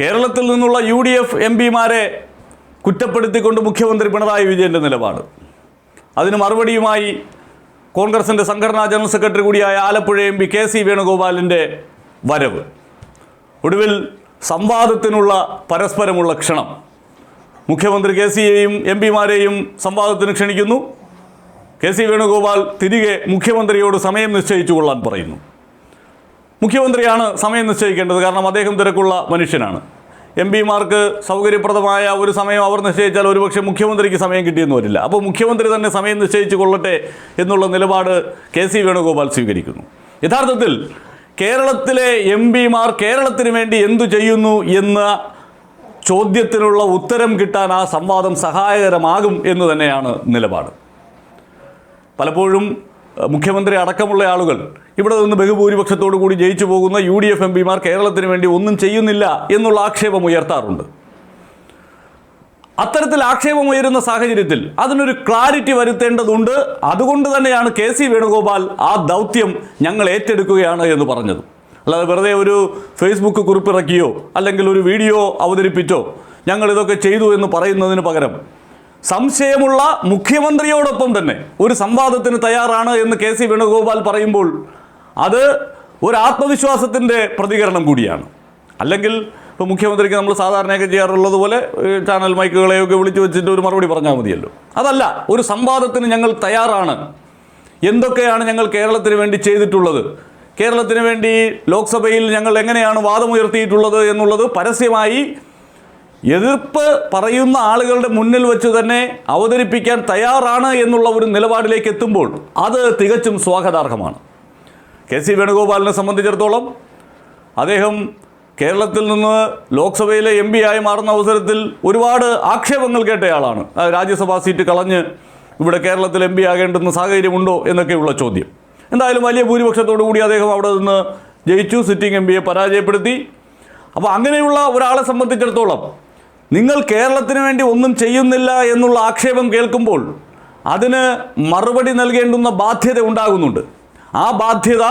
കേരളത്തിൽ നിന്നുള്ള U D F M പിമാരെ കുറ്റപ്പെടുത്തിക്കൊണ്ട് മുഖ്യമന്ത്രി പിണറായി വിജയന്റെ നിലപാട്. അതിന് മറുപടിയുമായി കോൺഗ്രസിന്റെ സംഘടനാ ജനറൽ സെക്രട്ടറി കൂടിയായ ആലപ്പുഴ എം പി കെ സി വേണുഗോപാലിന്റെ വരവ്. ഒടുവിൽ സംവാദത്തിനുള്ള പരസ്പരമുള്ള ക്ഷണം. മുഖ്യമന്ത്രി കെ സിയെയും എം പിമാരെയും സംവാദത്തിന് ക്ഷണിക്കുന്നു. കെ സി വേണുഗോപാൽ തിരികെ മുഖ്യമന്ത്രിയോട് സമയം നിശ്ചയിച്ചു കൊള്ളാൻ പറയുന്നു. മുഖ്യമന്ത്രിയാണ് സമയം നിശ്ചയിക്കേണ്ടത്. കാരണം അദ്ദേഹം തിരക്കുള്ള മനുഷ്യനാണ്. എം പിമാർക്ക് സൗകര്യപ്രദമായ ഒരു സമയം അവർ നിശ്ചയിച്ചാൽ ഒരുപക്ഷെ മുഖ്യമന്ത്രിക്ക് സമയം കിട്ടിയെന്ന് വരില്ല. അപ്പോൾ മുഖ്യമന്ത്രി തന്നെ സമയം നിശ്ചയിച്ചു കൊള്ളട്ടെ എന്നുള്ള നിലപാട് കെ സി വേണുഗോപാൽ സ്വീകരിക്കുന്നു. യഥാർത്ഥത്തിൽ കേരളത്തിലെ എം പിമാർ കേരളത്തിന് വേണ്ടി എന്തു ചെയ്യുന്നു എന്ന ചോദ്യത്തിനുള്ള ഉത്തരം കിട്ടാൻ ആ സംവാദം സഹായകരമാകും എന്ന് തന്നെയാണ് നിലപാട്. പലപ്പോഴും മുഖ്യമന്ത്രി അടക്കമുള്ള ആളുകൾ ഇവിടെ നിന്ന് ബഹുഭൂരിപക്ഷത്തോടു കൂടി ജയിച്ചു പോകുന്ന യു ഡി എഫ് എം പിമാർ കേരളത്തിന് വേണ്ടി ഒന്നും ചെയ്യുന്നില്ല എന്നുള്ള ആക്ഷേപം ഉയർത്താറുണ്ട്. അത്തരത്തിൽ ആക്ഷേപം ഉയരുന്ന സാഹചര്യത്തിൽ അതിനൊരു ക്ലാരിറ്റി വരുത്തേണ്ടതുണ്ട്. അതുകൊണ്ട് തന്നെയാണ് കെ സി വേണുഗോപാൽ ആ ദൗത്യം ഞങ്ങൾ ഏറ്റെടുക്കുകയാണ് എന്ന് പറഞ്ഞത്. അല്ലാതെ വെറുതെ ഒരു ഫേസ്ബുക്ക് കുറിപ്പിറക്കിയോ അല്ലെങ്കിൽ ഒരു വീഡിയോ അവതരിപ്പിച്ചോ ഞങ്ങൾ ഇതൊക്കെ ചെയ്തു എന്ന് പറയുന്നതിന് പകരം സംശയമുള്ള മുഖ്യമന്ത്രിയോടൊപ്പം തന്നെ ഒരു സംവാദത്തിന് തയ്യാറാണ് എന്ന് കെ സി വേണുഗോപാൽ പറയുമ്പോൾ അത് ഒരു ആത്മവിശ്വാസത്തിന്റെ പ്രതികരണം കൂടിയാണ്. അല്ലെങ്കിൽ ഇപ്പോൾ മുഖ്യമന്ത്രിക്ക് നമ്മൾ സാധാരണയൊക്കെ ചെയ്യാറുള്ളത് പോലെ ചാനൽ മൈക്കുകളെയൊക്കെ വിളിച്ചു വെച്ചിട്ട് ഒരു മറുപടി പറഞ്ഞാൽ മതിയല്ലോ. അതല്ല ഒരു സംവാദത്തിന് ഞങ്ങൾ തയ്യാറാണ്. എന്തൊക്കെയാണ് ഞങ്ങൾ കേരളത്തിന് വേണ്ടി ചെയ്തിട്ടുള്ളത്? കേരളത്തിന് വേണ്ടി ലോക്സഭയിൽ ഞങ്ങൾ എങ്ങനെയാണ് വാദമുയർത്തിയിട്ടുള്ളത് എന്നുള്ളത് പരസ്യമായി എതിർപ്പ് പറയുന്ന ആളുകളുടെ മുന്നിൽ വെച്ച് തന്നെ അവതരിപ്പിക്കാൻ തയ്യാറാണ് എന്നുള്ള ഒരു നിലപാടിലേക്ക് എത്തുമ്പോൾ അത് തികച്ചും സ്വാഗതാർഹമാണ്. കെ സി വേണുഗോപാലിനെ സംബന്ധിച്ചിടത്തോളം അദ്ദേഹം കേരളത്തിൽ നിന്ന് ലോക്സഭയിലെ എം ആയി മാറുന്ന അവസരത്തിൽ ഒരുപാട് ആക്ഷേപങ്ങൾ കേട്ടയാളാണ് രാജ്യസഭാ സീറ്റ് കളഞ്ഞ് ഇവിടെ കേരളത്തിൽ എം പി ആകേണ്ടുന്ന സാഹചര്യമുണ്ടോ എന്നൊക്കെയുള്ള ചോദ്യം. എന്തായാലും വലിയ ഭൂരിപക്ഷത്തോടു കൂടി അദ്ദേഹം അവിടെ നിന്ന് ജയിച്ചു സിറ്റിംഗ് എം പിയെ പരാജയപ്പെടുത്തി. അപ്പോൾ അങ്ങനെയുള്ള ഒരാളെ സംബന്ധിച്ചിടത്തോളം നിങ്ങൾ കേരളത്തിന് വേണ്ടി ഒന്നും ചെയ്യുന്നില്ല എന്നുള്ള ആക്ഷേപം കേൾക്കുമ്പോൾ അതിന് മറുപടി നൽകേണ്ടുന്ന ബാധ്യത ഉണ്ടാകുന്നുണ്ട്. ആ ബാധ്യത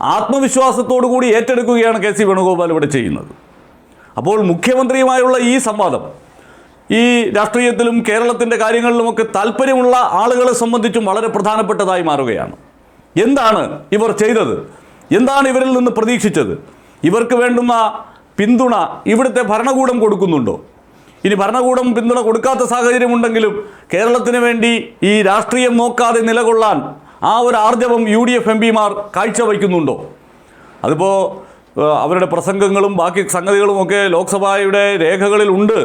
ആത്മവിശ്വാസത്തോടു കൂടി ഏറ്റെടുക്കുകയാണ് കെ സി വേണുഗോപാൽ ഇവിടെ ചെയ്യുന്നത്. അപ്പോൾ മുഖ്യമന്ത്രിയുമായുള്ള ഈ സംവാദം ഈ രാഷ്ട്രീയത്തിലും കേരളത്തിന്റെ കാര്യങ്ങളിലുമൊക്കെ താല്പര്യമുള്ള ആളുകളെ സംബന്ധിച്ചും വളരെ പ്രധാനപ്പെട്ടതായി മാറുകയാണ്. എന്താണ് ഇവർ ചെയ്തത്? എന്താണ് ഇവരിൽ നിന്ന് പ്രതീക്ഷിച്ചത്? ഇവർക്ക് വേണ്ടുന്ന പിന്തുണ ഇവിടുത്തെ ഭരണകൂടം കൊടുക്കുന്നുണ്ടോ? ഇനി ഭരണകൂടം പിന്തുണ കൊടുക്കാത്ത സാഹചര്യമുണ്ടെങ്കിലും കേരളത്തിന് വേണ്ടി ഈ രാഷ്ട്രീയം നോക്കാതെ നിലകൊള്ളാൻ ആ ഒരു ആർജവം യു ഡി എഫ് എം പിമാർ കാഴ്ചവയ്ക്കുന്നുണ്ടോ? അതിപ്പോൾ അവരുടെ പ്രസംഗങ്ങളും ബാക്കി സംഗതികളുമൊക്കെ ലോക്സഭയുടെ രേഖകളിൽ ഉണ്ട്.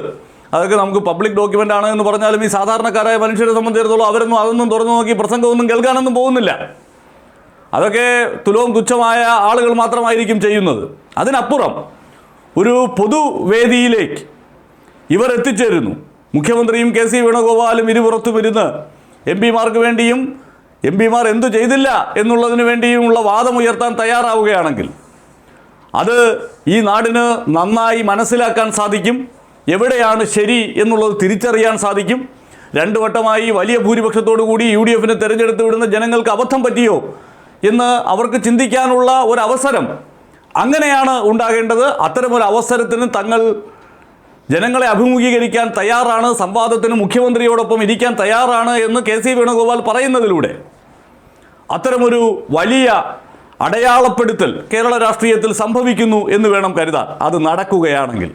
അതൊക്കെ നമുക്ക് പബ്ലിക് ഡോക്യുമെന്റ് ആണ് എന്ന് പറഞ്ഞാലും ഈ സാധാരണക്കാരായ മനുഷ്യരെ സംബന്ധിച്ചിടത്തോളം അവരൊന്നും അതൊന്നും തുറന്നു നോക്കി പ്രസംഗമൊന്നും കേൾക്കാനൊന്നും പോകുന്നില്ല. അതൊക്കെ തുലവും തുച്ഛമായ ആളുകൾ മാത്രമായിരിക്കും ചെയ്യുന്നത്. അതിനപ്പുറം ഒരു പൊതുവേദിയിലേക്ക് ഇവർ എത്തിച്ചേരുന്നു. മുഖ്യമന്ത്രിയും കെ സി വേണുഗോപാലും ഇരുപുറത്തും ഇരുന്ന് എം പിമാർക്ക് വേണ്ടിയും എം പിമാർ എന്തു ചെയ്തില്ല എന്നുള്ളതിന് വേണ്ടിയുമുള്ള വാദം ഉയർത്താൻ തയ്യാറാവുകയാണെങ്കിൽ അത് ഈ നാടിന് നന്നായി മനസ്സിലാക്കാൻ സാധിക്കും. എവിടെയാണ് ശരി എന്നുള്ളത് തിരിച്ചറിയാൻ സാധിക്കും. രണ്ടു വട്ടമായി വലിയ ഭൂരിപക്ഷത്തോടു കൂടി യു ഡി എഫിനെ തിരഞ്ഞെടുത്ത് വിടുന്ന ജനങ്ങൾക്ക് അബദ്ധം പറ്റിയോ എന്ന് അവർക്ക് ചിന്തിക്കാനുള്ള ഒരു അവസരം അങ്ങനെയാണ് ഉണ്ടാകേണ്ടത്. അത്തരമൊരു അവസരത്തിന് തങ്ങൾ ജനങ്ങളെ അഭിമുഖീകരിക്കാൻ തയ്യാറാണ് സംവാദത്തിന് മുഖ്യമന്ത്രിയോടൊപ്പം ഇരിക്കാൻ തയ്യാറാണ് എന്ന് കെ സി വേണുഗോപാൽ പറയുന്നതിലൂടെ. അത്തരമൊരു വലിയ അടയാളപ്പെടുത്തൽ കേരള രാഷ്ട്രീയത്തിൽ സംഭവിക്കുന്നു എന്ന് വേണം കരുതാൻ. അത് നടക്കുകയാണെങ്കിൽ.